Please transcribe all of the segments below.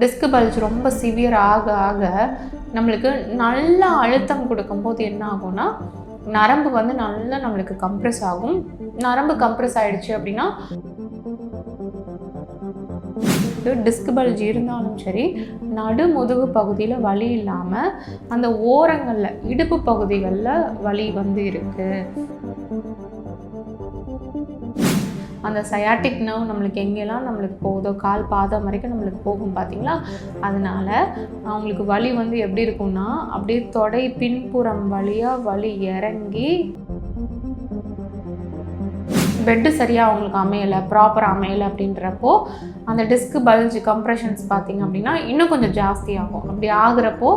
Disk bulge ரொம்ப severe ஆக ஆக நம்மளுக்கு நல்ல அழுத்தம் கொடுக்கும்போது என்ன ஆகும்னா நரம்பு வந்து நல்லா நம்மளுக்கு கம்ப்ரெஸ் ஆகும். நரம்பு கம்ப்ரெஸ் ஆயிடுச்சு அப்படின்னா டிஸ்க் பல்ஜ் இருந்தாலும் சரி நடு முதுகு பகுதியில் வலி இல்லாமல் அந்த ஓரங்களில் இடுப்பு பகுதிகளில் வலி வந்து இருக்குது அந்த சயாட்டிக் நர்வ் நம்மளுக்கு எங்கெல்லாம் நம்மளுக்கு போகுதோ கால் பாதம் வரைக்கும் நம்மளுக்கு போகும் பார்த்தீங்களா அதனால அவங்களுக்கு வலி வந்து எப்படி இருக்கும்னா அப்படியே தொடை பின்புறம் வழியாக வலி இறங்கி பெட்டு சரியாக அவங்களுக்கு அமையலை ப்ராப்பராக அமையலை அப்படின்றப்போ அந்த டிஸ்க் பல்ஜ் கம்ப்ரெஷன்ஸ் பார்த்தீங்க அப்படின்னா இன்னும் கொஞ்சம் ஜாஸ்தி ஆகும். அப்படி ஆகுறப்போ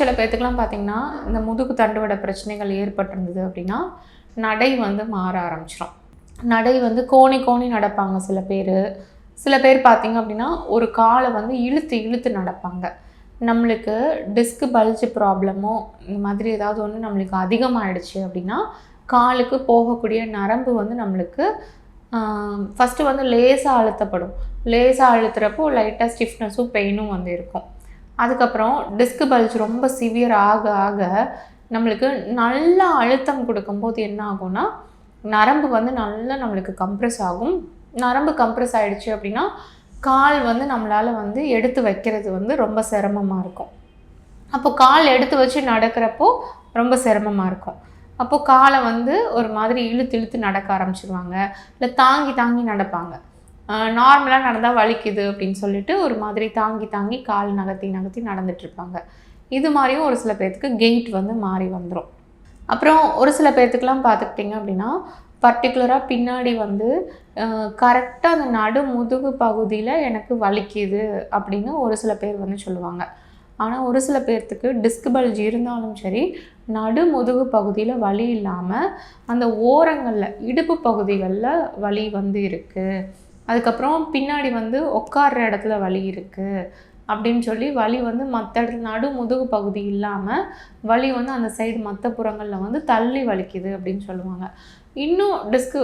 சில பேர்த்துக்கெலாம் பார்த்தீங்கன்னா இந்த முதுகு தண்டுவட பிரச்சனைகள் ஏற்பட்டிருந்தது அப்படின்னா நடை வந்து மாற ஆரம்பிச்சிடும் நடை வந்து கோணி கோணி நடப்பாங்க சில பேர். சில பேர் பார்த்தீங்க அப்படின்னா ஒரு காலை வந்து இழுத்து இழுத்து நடப்பாங்க. நம்மளுக்கு டிஸ்க் பல்ஜ் ப்ராப்ளமோ இந்த மாதிரி ஏதாவது ஒன்று நம்மளுக்கு அதிகமாகிடுச்சு அப்படின்னா காலுக்கு போகக்கூடிய நரம்பு வந்து நம்மளுக்கு ஃபஸ்ட்டு வந்து லேசாக அழுத்தப்படும். லேசாக அழுத்துறப்போ லைட்டாக ஸ்டிஃப்னஸும் பெயினும் வந்து இருக்கும். அதுக்கப்புறம் டிஸ்க் பல்ஜ் ரொம்ப சிவியர் ஆக ஆக நம்மளுக்கு நல்ல அழுத்தம் கொடுக்கும்போது என்ன ஆகும்னா நரம்பு வந்து நல்லா நம்மளுக்கு கம்ப்ரெஸ் ஆகும். நரம்பு கம்ப்ரெஸ் ஆகிடுச்சு அப்படின்னா கால் வந்து நம்மளால் வந்து எடுத்து வைக்கிறது வந்து ரொம்ப சிரமமாக இருக்கும். அப்போ கால் எடுத்து வச்சு நடக்கிறப்போ ரொம்ப சிரமமாக இருக்கும். அப்போது காலை வந்து ஒரு மாதிரி இழுத்து இழுத்து நடக்க ஆரம்பிச்சிருவாங்க. இல்லை தாங்கி தாங்கி நடப்பாங்க. நார்மலாக நடந்தால் வலிக்குது அப்படின்னு சொல்லிட்டு ஒரு மாதிரி தாங்கி தாங்கி கால் நகர்த்தி நகர்த்தி நடந்துட்டுருப்பாங்க இது மாதிரியும் ஒரு சில பேர்த்துக்கு கெயிட் வந்து மாறி வந்துடும் அப்புறம் ஒரு சில பேர்த்துக்கெலாம் பார்த்துக்கிட்டிங்க அப்படின்னா பர்டிகுலராக பின்னாடி வந்து கரெக்டாக அந்த நடு முதுகு பகுதியில் எனக்கு வலிக்குது அப்படின்னு ஒரு சில பேர் வந்து சொல்லுவாங்க. ஆனால் ஒரு சில பேர்த்துக்கு டிஸ்க் பல்ஜ் இருந்தாலும் சரி நடு முதுகு பகுதியில் வலி இல்லாமல் அந்த ஓரங்களில் இடுப்பு பகுதிகளில் வலி வந்து இருக்குது அதுக்கப்புறம் பின்னாடி வந்து உட்கார்ற இடத்துல வலி இருக்குது அப்படின்னு சொல்லி வலி வந்து மற்ற இடத்துல நடு முதுகு பகுதி இல்லாமல் வலி வந்து அந்த சைடு மற்ற புறங்களில் வந்து தள்ளி வலிக்குது அப்படின்னு சொல்லுவாங்க. இன்னும் டிஸ்க்கு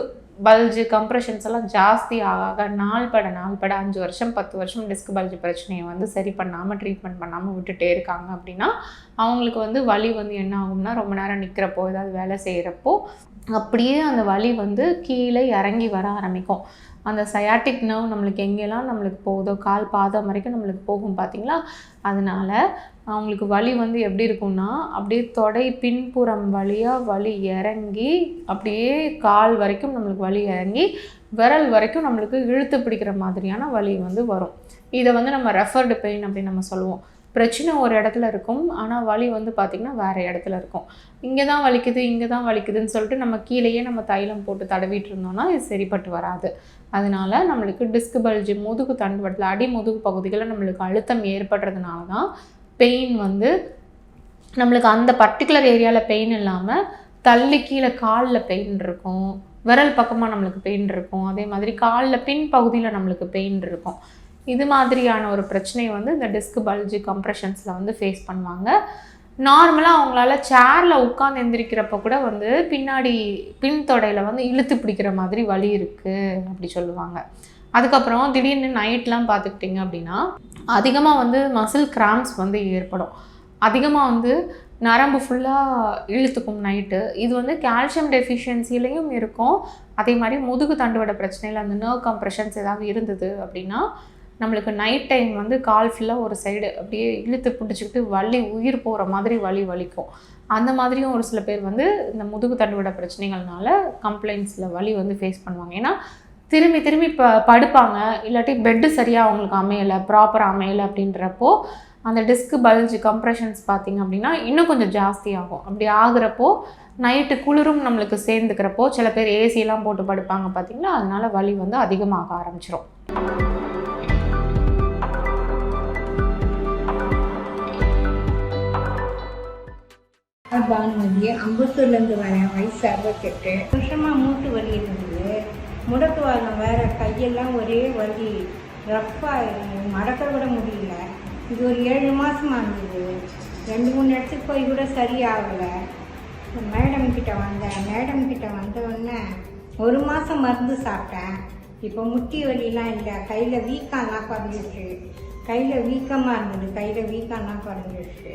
பல்ஜு கம்ப்ரெஷன்ஸ் எல்லாம் ஜாஸ்தி ஆக ஆக நாள் பட நாள் பட அஞ்சு வருஷம் பத்து வருஷம் டிஸ்க் பல்ஜு பிரச்சனையை வந்து சரி பண்ணாமல் ட்ரீட்மெண்ட் பண்ணாமல் விட்டுட்டே இருக்காங்க அப்படின்னா அவங்களுக்கு வந்து வலி வந்து என்ன ஆகும்னா ரொம்ப நேரம் நிற்கிறப்போ ஏதாவது வேலை செய்கிறப்போ அப்படியே அந்த வலி வந்து கீழே இறங்கி வர ஆரம்பிக்கும். அந்த சயாட்டிக் நர்வ் நம்மளுக்கு எங்கெல்லாம் நம்மளுக்கு போகுதோ கால் பாதம் வரைக்கும் நம்மளுக்கு போகும் பார்த்தீங்களா அதனால அவங்களுக்கு வலி வந்து எப்படி இருக்கும்னா அப்படியே தொடை பின்புறம் வழியாக வலி இறங்கி அப்படியே கால் வரைக்கும் நம்மளுக்கு வலி இறங்கி விரல் வரைக்கும் நம்மளுக்கு இழுத்து பிடிக்கிற மாதிரியான வலி வந்து வரும். இதை வந்து நம்ம ரெஃபர்டு பெயின் அப்படின்னு நம்ம சொல்லுவோம். பிரச்சனை ஒரு இடத்துல இருக்கும். ஆனால் வலி வந்து பார்த்திங்கன்னா வேறு இடத்துல இருக்கும். இங்கே தான் வலிக்குது இங்கே தான் வலிக்குதுன்னு சொல்லிட்டு நம்ம கீழேயே நம்ம தைலம் போட்டு தடவிட்டு இருந்தோம்னா இது சரிப்பட்டு வராது. அதனால நம்மளுக்கு டிஸ்க் பல்ஜி முதுகு தண்டுவடத்தில் அடி முதுகு பகுதிகளில் நம்மளுக்கு அழுத்தம் ஏற்படுறதுனால தான் பெயின் வந்து நம்மளுக்கு அந்த பர்டிகுலர் ஏரியாவில் பெயின் இல்லாமல் தள்ளி கீழே காலில் பெயின் இருக்கும். விரல் பக்கமாக நம்மளுக்கு பெயின் இருக்கும். அதே மாதிரி காலில் பின் பகுதியில் நம்மளுக்கு பெயின் இருக்கும். இது மாதிரியான ஒரு பிரச்சனையை வந்து இந்த டிஸ்க் பல்ஜி கம்ப்ரெஷன்ஸில் வந்து ஃபேஸ் பண்ணுவாங்க. நார்மலாக அவங்களால சேரில் உட்காந்து எந்திரிக்கிறப்ப கூட வந்து பின்னாடி பின் தொடையில் வந்து இழுத்து பிடிக்கிற மாதிரி வலி இருக்குது அப்படி சொல்லுவாங்க. அதுக்கப்புறம் திடீர்னு நைட்லாம் பார்த்துக்கிட்டிங்க அப்படின்னா அதிகமாக வந்து மசில் கிராம்ஸ் வந்து ஏற்படும். அதிகமாக வந்து நரம்பு ஃபுல்லாக இழுத்துக்கும் நைட்டு இது வந்து கால்சியம் டெஃபிஷியன்சிலையும் இருக்கும். அதே மாதிரி முதுகு தண்டுவட பிரச்சனையில் அந்த நர்வ் கம்ப்ரெஷன்ஸ் ஏதாவது இருந்தது அப்படின்னா நம்மளுக்கு நைட் டைம் வந்து கால் ஃபுல்லாக ஒரு சைடு அப்படியே இழுத்து பிடிச்சிக்கிட்டு வலி உயிர் போகிற மாதிரி வலி வலிக்கும். அந்த மாதிரியும் ஒரு சில பேர் வந்து இந்த முதுகு தண்டுவிட பிரச்சனைகள்னால கம்ப்ளைண்ட்ஸில் வலி வந்து ஃபேஸ் பண்ணுவாங்க. ஏன்னா திரும்பி திரும்பி ப படுப்பாங்க. இல்லாட்டி பெட்டு சரியாக அவங்களுக்கு அமையலை ப்ராப்பராக அமையலை அப்படின்றப்போ அந்த டிஸ்க் பல்ஜ் கம்ப்ரெஷன்ஸ் பார்த்திங்க அப்படின்னா இன்னும் கொஞ்சம் ஜாஸ்தி ஆகும். அப்படி ஆகுறப்போ நைட்டு குளிரும் நம்மளுக்கு சேர்ந்துக்கிறப்போ சில பேர் ஏசிலாம் போட்டு படுப்பாங்க பார்த்திங்கன்னா அதனால் வலி வந்து அதிகமாக ஆரம்பிச்சிரும். பானுமதி அம்பத்தூர்லேருந்து வரேன் வயசு அறுபத்தெட்டு. வருஷமாக மூட்டு வலி இருந்தது. முடக்கு முடக்குவாதம் வேற கையெல்லாம் ஒரே வலி. ரஃப்பாக மடக்க விட முடியல. இது ஒரு ஏழு மாதமாக இருந்தது. ரெண்டு மூணு இடத்துக்கு போய் கூட சரியாகலை. மேடம் கிட்ட வந்தேன். மேடம் கிட்ட வந்தவுடனே ஒரு மாதம் மருந்து சாப்பிட்டேன். இப்போ முட்டி வலிலாம் இல்லை. கையில் வீக்கம்லாம் குறைஞ்சிருச்சு கையில் வீக்கமாக இருந்தது. கையில் வீக்கம்லாம் குறைஞ்சிருச்சு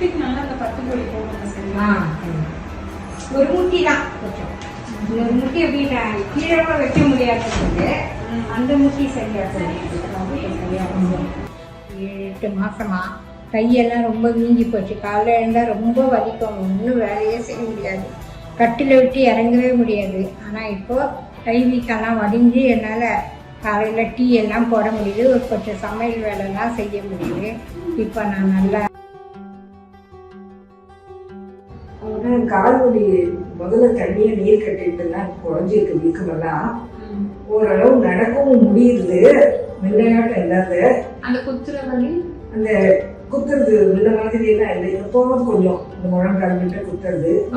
முட்டிக்கு நல்லா அந்த பத்து கோடி போடுங்க சரி ஆ ஒரு முட்டி தான். கொஞ்சம். ஒரு முட்டி எப்படி கீழே கூட வைக்க முடியாதது அந்த முட்டி சரியா சரியா ஏழு எட்டு மாசமா கையெல்லாம் ரொம்ப வீங்கி போச்சு. காலைல எழுந்தால் ரொம்ப வலிக்கும். ஒன்றும் வேலையே செய்ய முடியாது. கட்டில விட்டு இறங்கவே முடியாது. ஆனால் இப்போ கை வீக்கெல்லாம் வடிஞ்சு என்னால் காலையில் டீ எல்லாம் போட முடியுது. ஒரு கொஞ்சம் சமையல் வேலைலாம் செய்ய முடியுது. இப்போ நான் நல்லா ஆனா கால்வலி முதல்ல தண்ணியை நீர் கட்டிட்டுலாம் குறைஞ்சிருக்கு வீக்கமெல்லாம். ஓரளவு நடக்கவும் முடியுது. முன்னையாட்டம் இல்லாத. அந்த குத்துற வலி? அந்த குத்துறது முன்ன மாதிரி எல்லாம் இல்லை. எப்போவும் கொஞ்சம் இந்த முழங்கால் விட்டு குத்துறது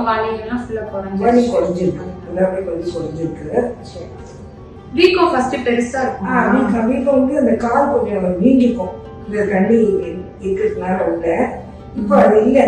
வலி குறைஞ்சிருக்கு. எல்லாமே வலி குறைஞ்சிருக்கு. வீக்கம் ஃபர்ஸ்ட் பெருசா ஆ, இருக்கும் வீக்கம். வீக்கம் வந்து அந்த கால் கொஞ்சம் வீங்கிக்கும் இந்த தண்ணி இருக்கிறதுனால உள்ள. இப்போ அது இல்லை.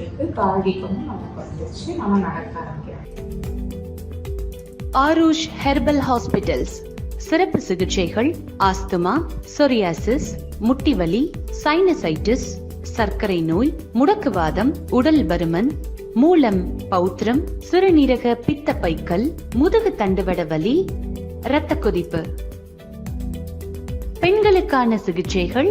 சொல்லிட்டு கால் வீக்கமும் நல்லா நம்ம நடக்க ஆரம்பிக்கிறோம் ஆரூஷ் ஹெர்பல் ஹாஸ்பிட்டல்ஸ் சிறப்பு சிகிச்சைகள் ஆஸ்துமா சொரியாசிஸ் முட்டிவலி சைனசைட்டிஸ் சர்க்கரை நோய் முடக்குவாதம் உடல் பருமன் மூலம் பௌத்திரம் சிறுநீரக பித்தப்பைக்கல் முதுகு தண்டுவட வலி இரத்த கொதிப்பு. பெண்களுக்கான சிகிச்சைகள்